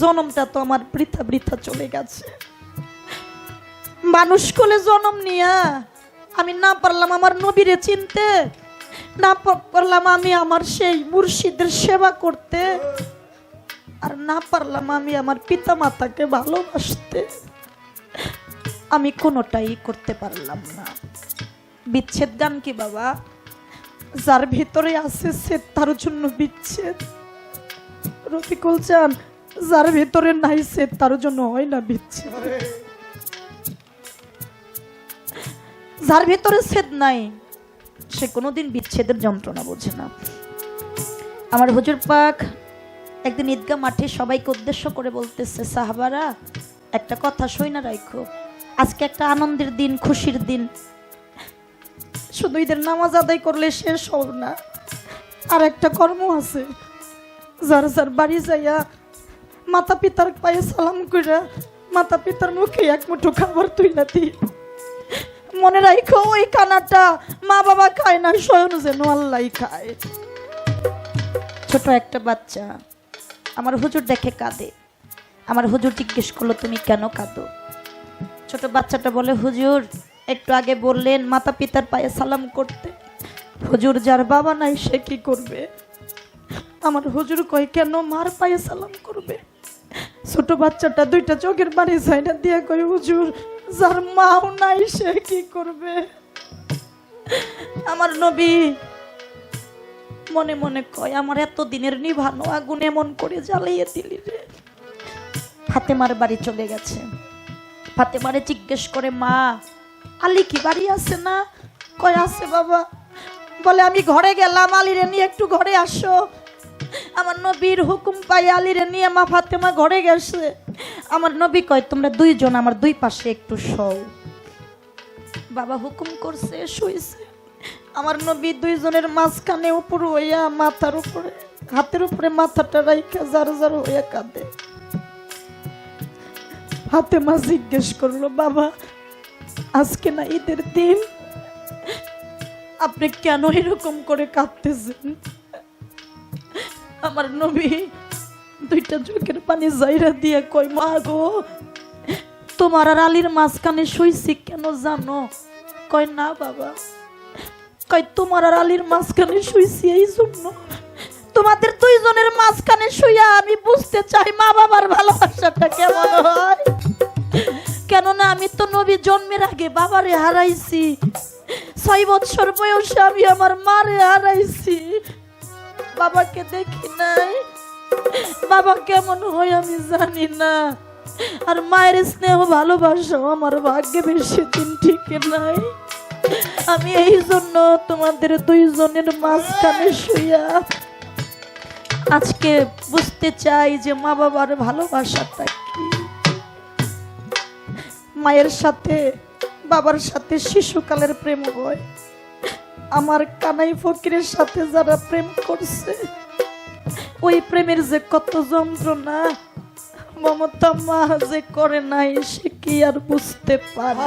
জনমটা তো আমার বৃথা বৃথা চলে গেছে। মানুষ কোলে জনম নিয়া আমি না পারলাম আমার নবীরে চিনতে, না পারলাম আমি আমার সেই মুর্শিদের সেবা করতে, আর না পারলাম আমি আমার পিতা মাতাকে ভালোবাসতে। আমি কোনোটাই করতে পারলাম না। বিচ্ছেদ গান কি বাবা? যার ভিতরে আছে সে তার জন্য বিচ্ছেদ। রফিকুল চান যার ভিতরে নাই সে, তার জন্য হয় না বিচ্ছেদ। যার ভিতরে ছেদ নাই, সে কোনোদিন বিচ্ছেদের যন্ত্রণা বোঝে না। আমার হুজুর পাক একদিন ঈদগা মাঠে সবাইকে উদ্দেশ্য করে বলতেছে, সাহাবারা, একটা কথা সই না রাখো আজকে একটা আনন্দের দিন, খুশির দিন। শুধু ঈদের নামাজ আদায় করলে শেষ হব না। আর একটা কর্ম আছে। যার যার বাড়ি যাইয়া মাতা পিতার পায়ে সালাম কইরা মাতা পিতার মুখে এক মুঠো খাবার তুইলা দিই। মনে রাখো ওই কানাটা মা বাবা খায় না, স্বয়ং যেন আল্লাহ খায়। ছোট একটা বাচ্চা, আমার হুজুর দেখে কাঁদে। আমার হুজুর জিজ্ঞেস করল, তুমি কেন কাঁদো? ছোট বাচ্চাটা বলে, হুজুর, একটু আগে বললেন মাতা পিতার পায়ে সালাম করতে। হুজুর যার বাবা নাই, সে কি করবে? আমার হুজুর কয়, কেন মার পায়ে সালাম করবে? ছোট বাচ্চাটা দুইটা চোখের বাড়ি সাইডা দিয়ে কয়, হুজুর, যার মাও নাই, সে কি করবে? আমার নবী মনে মনে কয়, আমার এত দিনের নিভানো আগুন এমন করে জ্বালিয়ে দিলি রে। ফাতেমার বাড়ি চলে গেছে। ফাতেমারে জিজ্ঞেস করে, মা, আলী কি বাড়ি আছে না? কয়, আছে বাবা। বলে, আমি ঘরে গেলাম, আলীরে নিয়ে একটু ঘরে আসো। আমার নবীর হুকুম পাই আলীরে নিয়ে মা ফাতেমা ঘরে গেছে। আমার নবী কয়, তোমরা দুইজন আমার দুই পাশে একটু শও। বাবা হুকুম করছে, শুইছে। আমার নবী দুইজনের মাঝখানে উপর হইয়া মাথার উপরে, হাতের উপরে মাথাটা রাইখা যার যার হইয়া কাঁদে। হাতে মা জিজ্ঞেস করল, বাবা, আজকে না ঈদের দিন? আপনি কেন এরকম করে কাঁদতেছেন? আমার নবী, দুইটা চোখের পানি জাইরা দিয়ে কই মা গো, তোমার আর আলীর মাঝখানে শুইছি কেন জানো? কয়, না বাবা। কয়, তোমার আর আলীর মাঝখানে শুইছি এই জন্য। তোমাদের দুইজনের মাঝখানে শুইয়া আমি বুঝতে চাই মা বাবার ভালোবাসাটা কেমন হয়। কেননা আমি তো নবী জন্মের আগে বাবারে হারাইছি। ছয় বছর বয়সে আমি আমার মারে হারাইছি। বাবাকে দেখি নাই। বাবা কেমন হয় আমি জানি না। আর মায়ের স্নেহ ভালোবাসা আমার ভাগ্যে বেশি দিন ঠিক নাই। আমি এই জন্য তোমাদের দুইজনের মাঝখানে শুইয়া আজকে বুঝতে চাই যে মা বাবার ভালোবাসাটা কি। মায়ের সাথে, বাবার সাথে শিশুকালের প্রেম হয়। আমার কানাই ফকিরের সাথে যারা প্রেম করছে, ওই প্রেমের যে কত যন্ত্রণা, মমতা মা যে করে নাই সে কি আর বুঝতে পারে?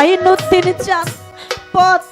মাইনুদ্দিন চাঁদ পথে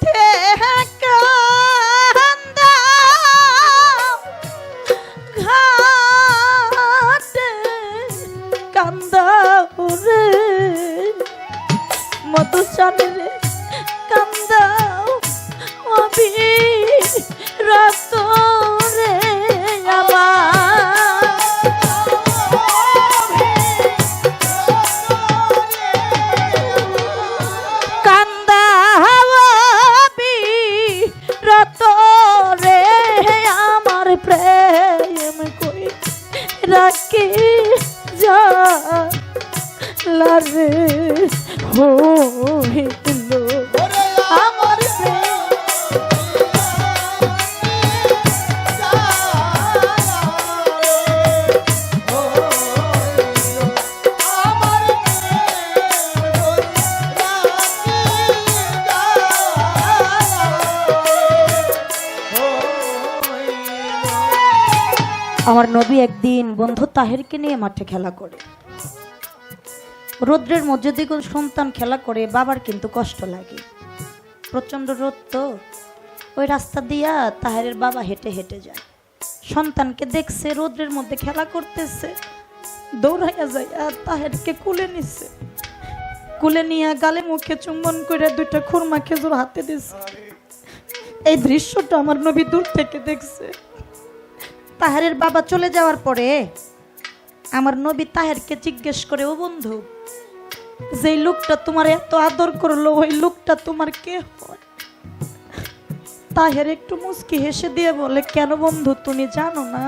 একদিন বন্ধু তাহেরকে নিয়ে মাঠে খেলা করে। রৌদ্রের মধ্যে দ্বিগুণ সন্তান খেলা করে, বাবার কিন্তু কষ্ট লাগে। প্রচণ্ড রোদ তো, ওই রাস্তা দিয়া তাহেরের বাবা হেঁটে হেঁটে যায়। সন্তানকে দেখছে, রৌদ্রের মধ্যে খেলা করতেছে। দৌড়াইয়া যায় আর তাহেরকে কুলে নিচ্ছে। কুলে নিয়ে গালে মুখে চুম্বন করে দুইটা খুরমা খেজুর হাতে দিছে। এই দৃশ্যটা আমার নবী দূর থেকে দেখছে। তাহারের বাবা চলে যাওয়ার পরে আমার নবী তাহেরকে জিজ্ঞেস করে, ও বন্ধু যে লোকটা তোমার এত আদর করল, ওই লোকটা তোমার কে হয়? তাহের একটু মুস্কি হেসে দিয়ে বলে, কেন বন্ধু, তুমি জানো না,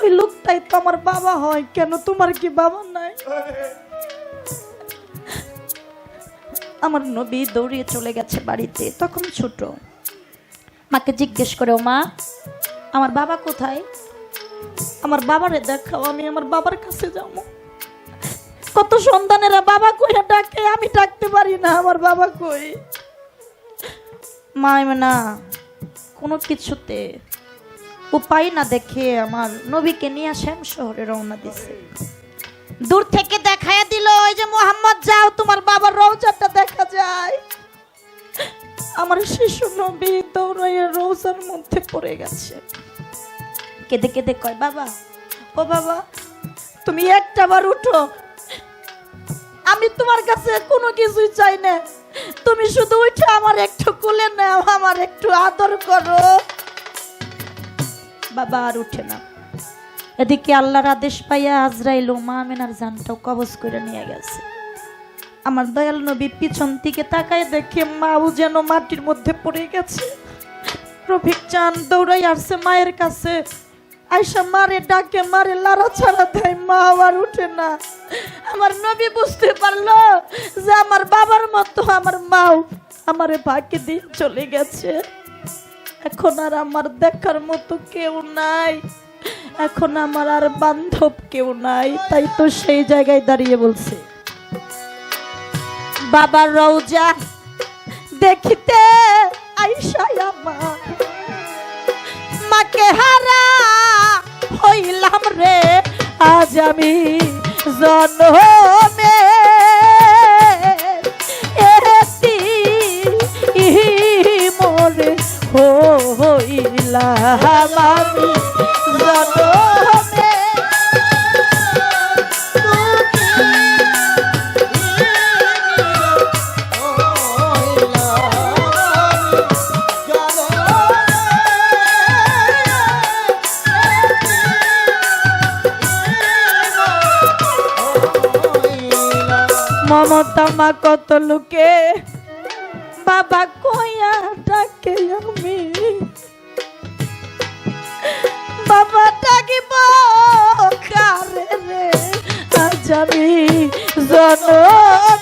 ওই লোকটাই তো আমার বাবা হয়, কেন তোমার কি বাবা নাই? আমার নবী দৌড়িয়ে চলে গেছে বাড়িতে, তখন ছোট। মাকে জিজ্ঞেস করে, ও মা আমার বাবা কোথায়? আমার বাবারে দেখাও, আমি আমার বাবার কাছে যাব। কত সন্তানেরা বাবা কইরা ডাকে, আমি ডাকতে পারি না, আমার বাবা কই? মা না কোনো কিছুতে উপায় না দেখে আমার নবীকে নিয়ে শ্যাম শহরে রওনা দিছে। দূর থেকে দেখায় দিল, ওই যে মোহাম্মদ, যাও, তোমার বাবার রওজাটা দেখা যায়। আমার শিশু নবী দৌড়াইয়া রোজার মধ্যে পড়ে গেছে। কেঁদে কেঁদে কয়, বাবা, ও বাবা, তুমি একটা বার উঠো। আমি তোমার কাছে কোনো কিছুই চাই না। তুমি শুধু উঠে আমার একটু কোলে নাও, আমার একটু আদর করো। বাবা আর উঠে না। এদিকে আল্লাহর আদেশ পাইয়া আজরাইল মা আমেনার জানটাও কবজ করে নিয়ে গেছে। আমার দয়াল নবী পিছন দিকে তাকায় দেখে মাও যেন মাটির মধ্যে পড়ে গেছে। রফিক চান দৌড়াই আসছে মায়ের কাছে। আয়সা মারে ডাকে, মারে লারা ছাড়া দেয় মা আবার উঠে না। আমার নবী বুঝতে পারল যে আমার বাবার মতো আমার মাও আমারে ভাগ্যে দিয়ে চলে গেছে। এখন আর আমার দেখার মতো কেউ নাই। এখন আমার আর বান্ধব কেউ নাই। তাই তো সেই জায়গায় দাঁড়িয়ে বলছে। বাবার রৌজা দেখিতে আইসাই আমার। মাকে হারা হইলাম রে, আজ আমি জন্মে। মোরে হইলাম আমি জন্মে। মমতা মা কত লোকে? বাবা কইয়া ডাকে আমি। বাবা ডাকিব কারে রে? আজ আমি জনমে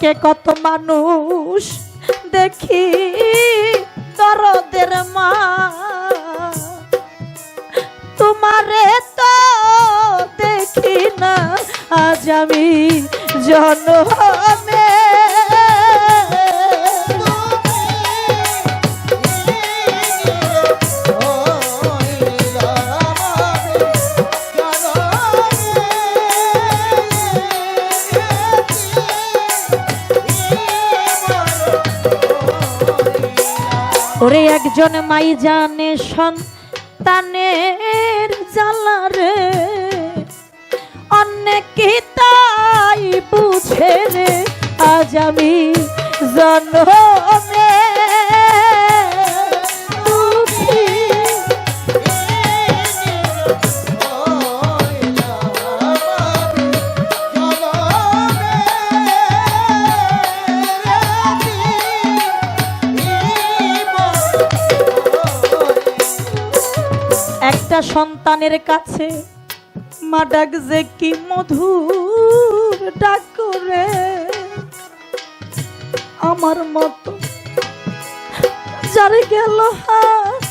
ওরে কত মানুষ দেখি দরদের মা। তোমারে তো দেখি না আজ আমি জন্মে ওরে একজন মাই জানে সন্তানের জ্বালারে অনেকে তাই বুঝে রে আজ আমি জন্মে হারা সন্তানের কাছে, মা ডাক যে কি মধুর ডাক করে। আমার মতো যারে গেল হাস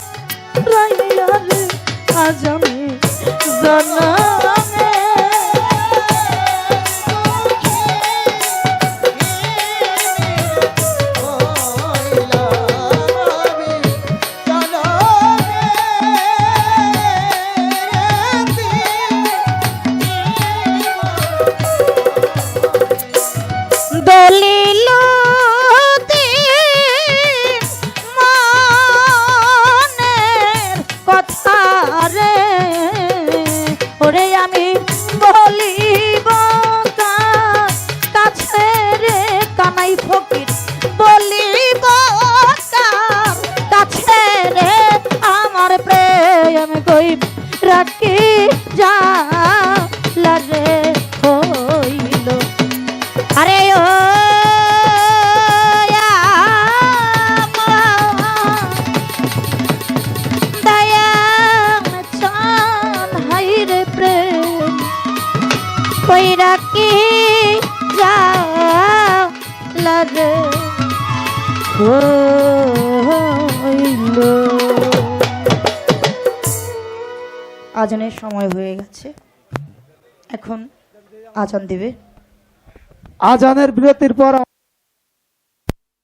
আজ আমি জানানে কইরা কি লাগে? আজানের সময় হয়ে গেছে। এখন আজান দেবে। আজানের বিরতির পর